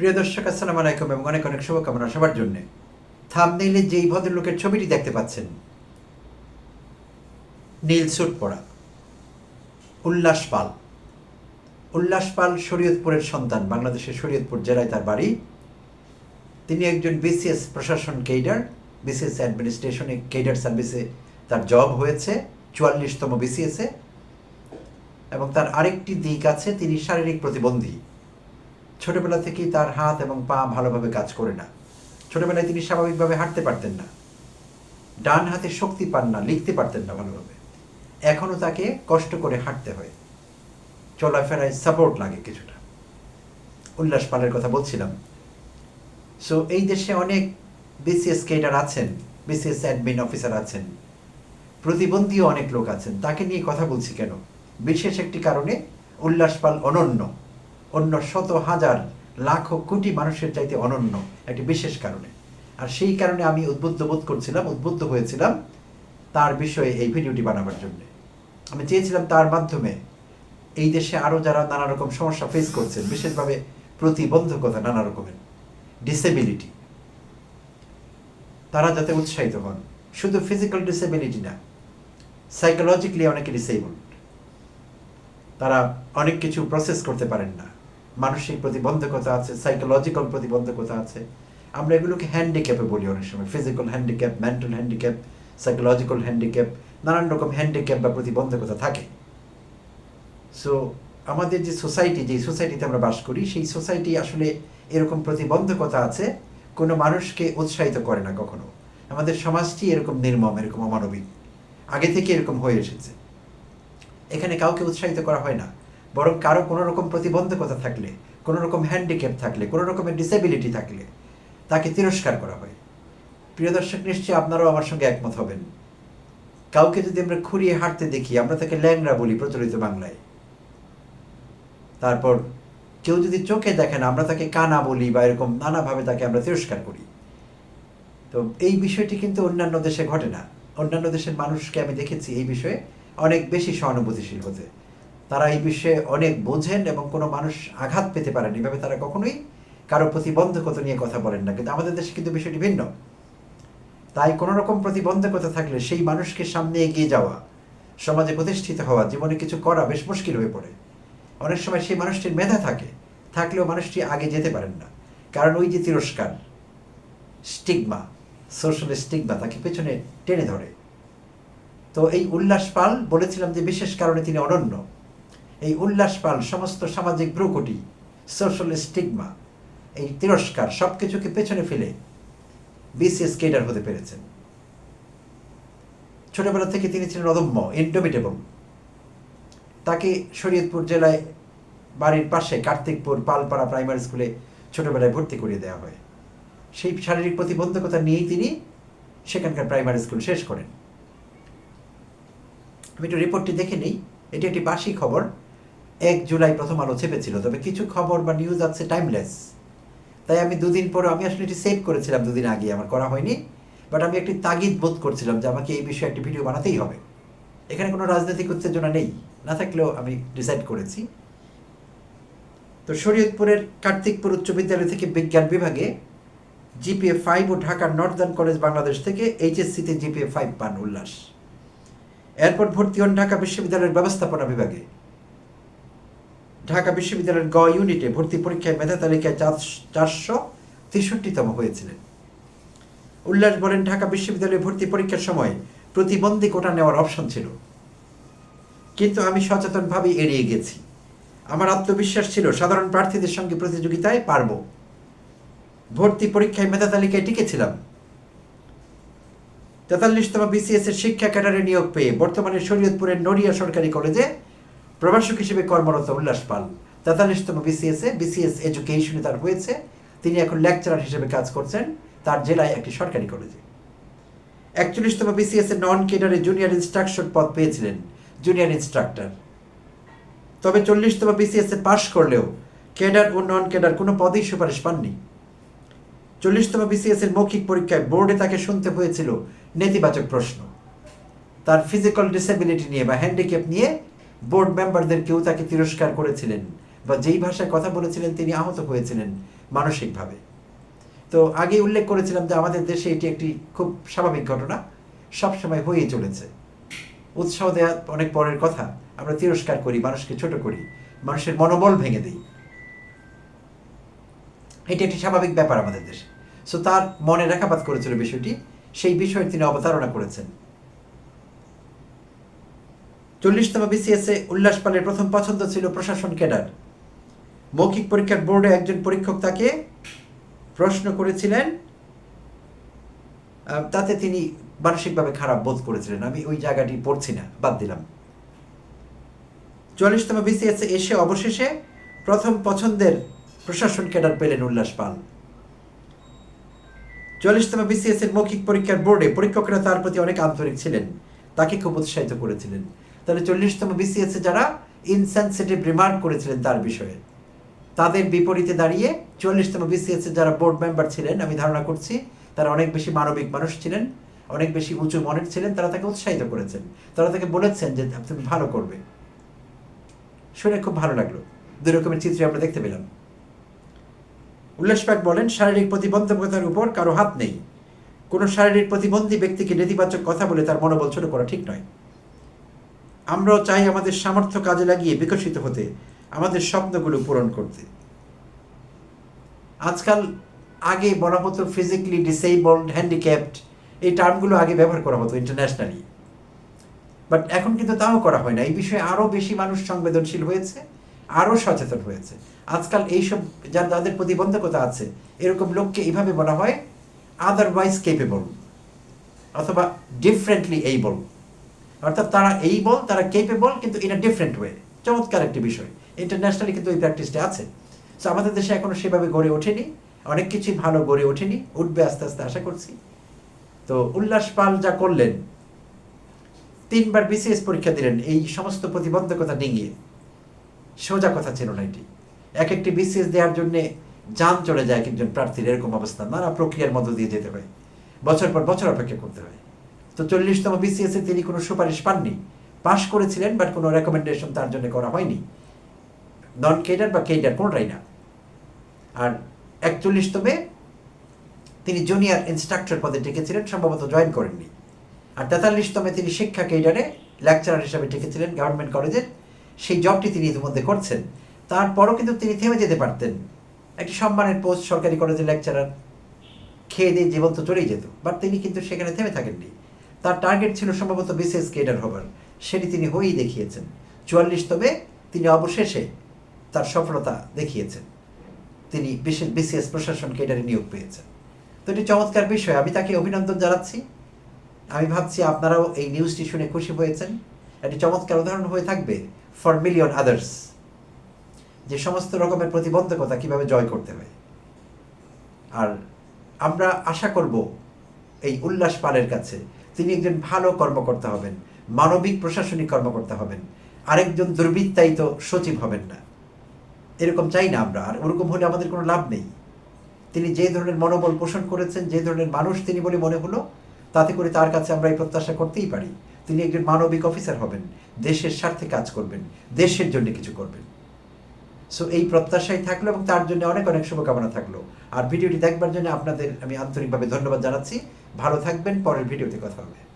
প্রিয় দর্শক, আসসালামু আলাইকুম এবং অনেক অনেক শুভকামনা সবার জন্য। থামনেইলে যেই ভদ্রলোকের ছবিটি দেখতে পাচ্ছেন, নীল স্যুট পরা, উল্লাস পাল। উল্লাস পাল শরীয়তপুরের সন্তান, বাংলাদেশের শরীয়তপুর জেলায় তার বাড়ি। তিনি একজন বিসিএস প্রশাসন কেইডার, বিসিএস অ্যাডমিনিস্ট্রেশনে কেইডার সার্ভিসে তার জব হয়েছে, চুয়াল্লিশতম বিসিএসে। এবং তার আরেকটি দিক আছে, তিনি শারীরিক প্রতিবন্ধী। ছোটবেলা থেকেই তার হাত এবং পা ভালোভাবে কাজ করে না। ছোটবেলায় তিনি স্বাভাবিকভাবে হাঁটতে পারতেন না। ডান হাতে শক্তি পান না, লিখতে পারতেন না ভালোভাবে। এখনও তাকে কষ্ট করে হাঁটতে হয়। চলাফেরায় সাপোর্ট লাগে কিছুটা। উল্লাস পালের কথা বলছিলাম। সো এই দেশে অনেক বিসিএস কেডার আছেন বিসিএস অ্যাডমিন অফিসার আছেন। প্রতিবন্ধীও অনেক লোক আছেন। তাকে নিয়ে কথা বলছি কেন? বিশেষ একটি কারণে উল্লাস পাল অনন্য। অন্য শত হাজার, লাখো কোটি মানুষের চাইতে অনন্য একটি বিশেষ কারণে। আর সেই কারণে আমি উদ্বুদ্ধ বোধ করছিলাম, উদ্বুদ্ধ হয়েছিলাম তার বিষয়ে এই ভিডিওটি বানাবার জন্য। আমি চেয়েছিলাম তার মাধ্যমে এই দেশে আরও যারা নানা রকম সমস্যা ফেস করছেন, বিশেষভাবে প্রতিবন্ধকতা নানা রকমের ডিসেবিলিটি তারা যাতে উৎসাহিত হন। শুধু ফিজিক্যাল ডিসেবিলিটি না সাইকোলজিক্যালি অনেকে ডিসেবল তারা অনেক কিছু প্রসেস করতে পারেন না। মানসিক প্রতিবন্ধকতা আছে সাইকোলজিক্যাল প্রতিবন্ধকতা আছে। আমরা এগুলোকে হ্যান্ডিক্যাপে বলি অনেক সময়। Physical handicap mental handicap psychological handicap নানান রকম হ্যান্ডিক্যাপ বা প্রতিবন্ধকতা থাকে। সো আমাদের যে সোসাইটি যে সোসাইটিতে আমরা বাস করি, সেই সোসাইটি আসলে এরকম প্রতিবন্ধকতা আছে, কোনো মানুষকে উৎসাহিত করে না কখনো। আমাদের সমাজটি এরকম নির্মম, এরকম অমানবিক। আগে থেকে এরকম হয়ে এসেছে। এখানে কাউকে উৎসাহিত করা হয় না। বরং কারও কোনো রকম প্রতিবন্ধকতা থাকলে, কোনো রকম হ্যান্ডিক্যাপ থাকলে, কোনো রকমের ডিসেবিলিটি থাকলে তাকে তিরস্কার করা হয়। প্রিয় দর্শক, নিশ্চয়ই আপনারাও আমার সঙ্গে একমত হবেন। কাউকে যদি আমরা খুঁড়িয়ে হাঁটতে দেখি, আমরা তাকে ল্যাংরা বলি প্রচলিত বাংলায়। তারপর কেউ যদি চোখে দেখেন আমরা তাকে কানা বলি বা এরকম নানাভাবে তাকে আমরা তিরস্কার করি। তো এই বিষয়টি কিন্তু অন্যান্য দেশে ঘটে না। অন্যান্য দেশের মানুষকে আমি দেখেছি এই বিষয়ে অনেক বেশি সহানুভূতিশীল হতে। তারা এই বিষয়ে অনেক বোঝেন এবং কোনো মানুষ আঘাত পেতে পারেন। এভাবে তারা কখনোই কারও প্রতিবন্ধকতা নিয়ে কথা বলেন না। কিন্তু আমাদের দেশে কিন্তু বিষয়টি ভিন্ন। তাই কোনো রকম প্রতিবন্ধকতা থাকলে সেই মানুষকে সামনে এগিয়ে যাওয়া, সমাজে প্রতিষ্ঠিত হওয়া, জীবনে কিছু করা বেশ মুশকিল হয়ে পড়ে। অনেক সময় সেই মানুষটির মেধা থাকে, থাকলেও মানুষটি আগে যেতে পারেন না। কারণ ওই যে তিরস্কার, স্টিগমা, সোশ্যাল স্টিগমা, তাকে পেছনে টেনে ধরে। তো এই উল্লাস পাল বলেছিলাম যে বিশেষ কারণে তিনি অনন্য। এই উল্লাস পাল সমস্ত সামাজিক ব্রুকুটি সোশ্যাল স্টিগমা এই তিরস্কার সব কিছুকে পেছনে ফেলে বিসিএস কেডার হতে পেরেছেন। ছোটবেলা থেকে তিনি ছিলেন অদম্য ইন্ডোমিটেবল তাকে শরীয়তপুর জেলায় বাড়ির পাশে কার্তিকপুর পালপাড়া প্রাইমারি স্কুলে ছোটবেলায় ভর্তি করিয়ে দেওয়া হয়। সেই শারীরিক প্রতিবন্ধকতা নিয়েই তিনি সেখানকার প্রাইমারি স্কুল শেষ করেন। আমি একটু রিপোর্টটি দেখে নিই, এটি একটি বাসি খবর। এক জুলাই প্রথম আলো চেপেছিল তবে কিছু খবর বা নিউজ আছে টাইমলেস তাই আমি দুদিন পরে, আমি আসলে এটি সেভ করেছিলাম দুদিন আগে, আমার করা হয়নি বাট আমি একটি তাগিদ বোধ করছিলাম যে আমাকে এই বিষয়ে একটি ভিডিও বানাতেই হবে। এখানে কোনো রাজনৈতিক উত্তেজনা নেই, না থাকলেও আমি ডিসাইড করেছি। তো শরীয়তপুরের কার্তিকপুর উচ্চ বিদ্যালয় থেকে বিজ্ঞান বিভাগে জিপিএ ফাইভ ও ঢাকার নর্দার্ন কলেজ বাংলাদেশ থেকে এইচএসসিতে জিপিএ ফাইভ পান উল্লাস। এরপর ভর্তি হন ঢাকা বিশ্ববিদ্যালয়ের ব্যবস্থাপনা বিভাগে। ঢাকা বিশ্ববিদ্যালয়ের গ ইউনিটে ভর্তি পরীক্ষায় মেধা তালিকায় চারশো তেষট্টিতম হয়েছিলেন। উল্লাস বলেন, ঢাকা বিশ্ববিদ্যালয়ে ভর্তি পরীক্ষার সময় প্রতিবন্ধী কোটা নেওয়ার অপশন ছিল। কিন্তু আমি সচেতনভাবে এড়িয়ে গেছি। আমার আত্মবিশ্বাস ছিল, সাধারণ প্রার্থীদের সঙ্গে প্রতিযোগিতায় পারব। ভর্তি পরীক্ষায় মেধা তালিকায় টিকেছিলাম। তেতাল্লিশতম বিসিএস এর শিক্ষা ক্যাডারে নিয়োগ পেয়ে বর্তমানে শরীয়তপুরের নড়িয়া সরকারি কলেজে প্রভাষক হিসেবে কর্মরত উল্লাস পাল। তেতাল্লিশতম বিসিএস এ বিসিএস এডুকেশনে তার হয়েছে। তিনি এখন লেকচারার হিসেবে কাজ করছেন। তার জেলায় একটি সরকারি কলেজে একচল্লিশতম বিসিএস এর নন কেডারে জুনিয়র ইনস্ট্রাকশন পদ পেয়েছিলেন। জুনিয়র ইনস্ট্রাক্টর তবে চল্লিশতম বিসিএস এ পাশ করলেও কেডার ও নন কেডার কোনো পদেই সুপারিশ পাননি। চল্লিশতম বিসিএস এর মৌখিক পরীক্ষায় বোর্ডে তাকে শুনতে হয়েছিল নেতিবাচক প্রশ্ন। তার ফিজিক্যাল ডিসেবিলিটি নিয়ে বা হ্যান্ডিক্যাপ নিয়ে বোর্ড মেম্বারদের কেউ তাকে তিরস্কার করেছিলেন বা যেই ভাষায় কথা বলেছিলেন তিনি আহত হয়েছিলেন মানসিকভাবে। তো আগে উল্লেখ করেছিলাম যে আমাদের দেশে এটি একটি খুব স্বাভাবিক ঘটনা সবসময় হয়ে চলেছে। উৎসাহ দেওয়া অনেক পরের কথা, আমরা তিরস্কার করি, মানুষকে ছোট করি, মানুষের মনোবল ভেঙে দিই। এটি একটি স্বাভাবিক ব্যাপার আমাদের দেশে। সো তার মনে রেখাপাত করেছিল বিষয়টি, সেই বিষয়ে তিনি অবতারণা করেছেন। চল্লিশতম বিসিএসে উল্লাস পালের প্রথম পছন্দ ছিল প্রশাসন ক্যাডার। মৌখিক পরীক্ষার বোর্ডে একজন পরীক্ষক তাকে প্রশ্ন করেছিলেন তাতে তিনি মানসিকভাবে খারাপ বোধ করেছিলেন। আমি ওই জায়গাটি পড়ছি না, বাদ দিলাম। চুয়াল্লিশতম বিসিএসে এসে অবশেষে প্রথম পছন্দের প্রশাসন ক্যাডার পেলেন উল্লাস পাল। চল্লিশতম বিসিএস এর মৌখিক পরীক্ষার বোর্ডে পরীক্ষকরা তার প্রতি অনেক আন্তরিক ছিলেন, তাকে খুব উৎসাহিত করেছিলেন। তাহলে চল্লিশতম বিসিএস যারা ইনসেন্সিটিভ রিমার্ক করেছিলেন তার বিষয়ে, তাদের বিপরীতে দাঁড়িয়ে চল্লিশতম বিসিএস এর যারা বোর্ড মেম্বার ছিলেন, আমি ধারণা করছি তারা অনেক বেশি মানবিক মানুষ ছিলেন, অনেক বেশি উঁচু মনের ছিলেন, তারা তাকে উৎসাহিত করেছেন। তারা তাকে বলেছেন যে তুমি ভালো করবে। শুনে খুব ভালো লাগল। দুই রকমের চিত্র আমরা দেখতে পেলাম। উল্লাস পাক বলেন, শারীরিক প্রতিবন্ধকতার উপর কারও হাত নেই। কোনো শারীরিক প্রতিবন্ধী ব্যক্তিকে নেতিবাচক কথা বলে তার মনোবল ছোট করা ঠিক নয়। আমরাও চাই আমাদের সামর্থ্য কাজে লাগিয়ে বিকশিত হতে, আমাদের স্বপ্নগুলো পূরণ করতে। আজকাল আগে বলা হতো ফিজিক্যালি ডিসেবলড হ্যান্ডিক্যাপড এই টার্মগুলো আগে ব্যবহার করা হতো ইন্টারন্যাশনালি বাট এখন কিন্তু তাও করা হয় না। এই বিষয়ে আরও বেশি মানুষ সংবেদনশীল হয়েছে, আরও সচেতন হয়েছে। আজকাল এইসব যার যাদের প্রতিবন্ধকতা আছে, এরকম লোককে এইভাবে বলা হয় আদারওয়াইজ কেপেবল অথবা ডিফারেন্টলি এইবল অর্থাৎ তারা এইবল, তারা কেপেবল কিন্তু ইন আ ডিফারেন্ট ওয়ে চমৎকার একটি বিষয়। ইন্টারন্যাশনালি কিন্তু এই প্র্যাকটিসটা আছে। সো আমাদের দেশে এখনও সেভাবে গড়ে ওঠেনি। অনেক কিছুই ভালো গড়ে ওঠেনি। উঠবে আস্তে আস্তে, আশা করছি। তো, উল্লাস পাল যা করলেন, তিনবার বিসিএস পরীক্ষা দিলেন, এই সমস্ত প্রতিবন্ধকতা ডিঙিয়ে। সোজা কথা ছিল না এটি। এক একটি বিসিএস দেওয়ার জন্য যান চলে যায় এক একজন প্রার্থীর, এরকম অবস্থা। নানা প্রক্রিয়ার মধ্য দিয়ে যেতে হয়। বছর পর বছর অপেক্ষা করতে হয়। তো চল্লিশতম বিসিএস তিনি কোনো সুপারিশ পাননি। পাশ করেছিলেন বাট কোনো রেকমেন্ডেশন তার জন্য করা হয়নি। নন কেডার বা কেডার কোনটাই না। আর একচল্লিশতমে তিনি জুনিয়র ইনস্ট্রাক্টর পদে টিকেছিলেন, সম্ভবত জয়েন করেননি। আর তেতাল্লিশতমে তিনি শিক্ষা কেডারে লেকচারার হিসাবে টিকেছিলেন গভর্নমেন্ট কলেজের সেই জবটি তিনি ইতিমধ্যে করছেন। তারপরও কিন্তু তিনি থেমে যেতে পারতেন। একটি সম্মানের পোস্ট সরকারি কলেজের লেকচারার খেয়ে দিয়ে জীবন তো চলেই যেত। বাট তিনি কিন্তু সেখানে থেমে থাকেননি। তার টার্গেট ছিল সম্ভবত বিশেষ কেডার হবার। সেটি তিনি হয়েই দেখিয়েছেন। চুয়াল্লিশতমে তিনি অবশেষে তার সফলতা দেখিয়েছেন। তিনি বিশেষ বিসিএস প্রশাসন কেডারে নিয়োগ পেয়েছেন। তো এটি চমৎকার বিষয়। আমি তাকে অভিনন্দন জানাচ্ছি। আমি ভাবছি আপনারাও এই নিউজটি শুনে খুশি হয়েছেন। একটি চমৎকার উদাহরণ হয়ে থাকবে ফর মিলিয়ন আদার্স যে সমস্ত রকমের প্রতিবন্ধকতা কীভাবে জয় করতে হয়। আর আমরা আশা করব এই উল্লাস পালের কাছে তিনি একজন ভালো কর্মকর্তা হবেন, মানবিক প্রশাসনিক কর্মকর্তা হবেন, আরেকজন দুর্বৃত্তায়িত সচিব হবেন না। এরকম চাই না আমরা, আর ওরকম হলে আমাদের কোনো লাভ নেই। তিনি যে ধরনের মনোবল পোষণ করেছেন, যে ধরনের মানুষ তিনি বলে মনে হলো, তাতে করে তার কাছে আমরা এই প্রত্যাশা করতেই পারি। তিনি একজন মানবিক অফিসার হবেন, দেশের স্বার্থে কাজ করবেন, দেশের জন্য কিছু করবেন। সো এই প্রত্যাশাই থাকল এবং তার জন্য অনেক অনেক শুভকামনা থাকল। আর ভিডিওটি দেখবার জন্য আপনাদের আমি আন্তরিকভাবে ধন্যবাদ জানাচ্ছি। ভালো থাকবেন পরের ভিডিওতে কথা হবে।